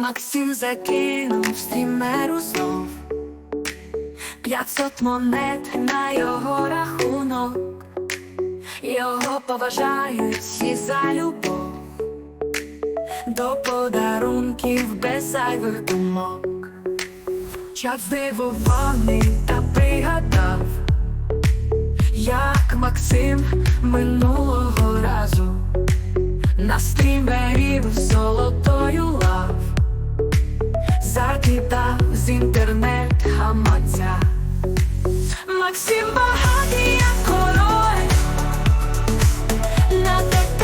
Максим закинув стрімеру знов. П'ятсот монет на його рахунок, його поважають всі за любов, до подарунків без зайвих думок. Час здивований та пригадав, як Максим минулого разу на стрімерів золотою інтернет гаманця. Максим багатий, як король, на ТТ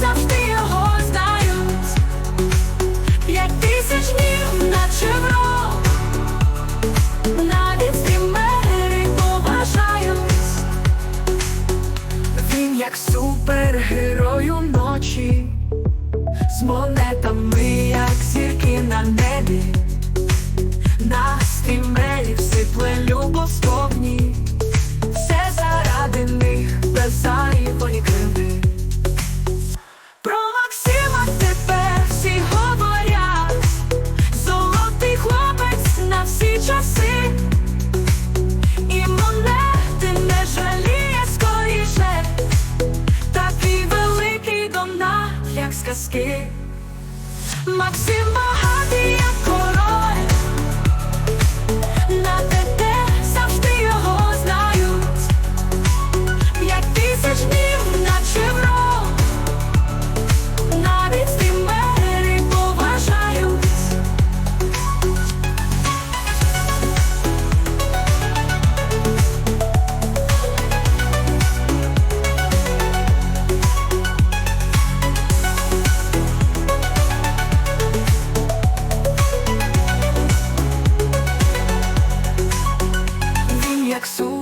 завжди його знають. П'ять тисяч мір, наче в рок, навіть стрімери поважають. Він як супергерою ночі. З казки. Максим багатий, як jak sól.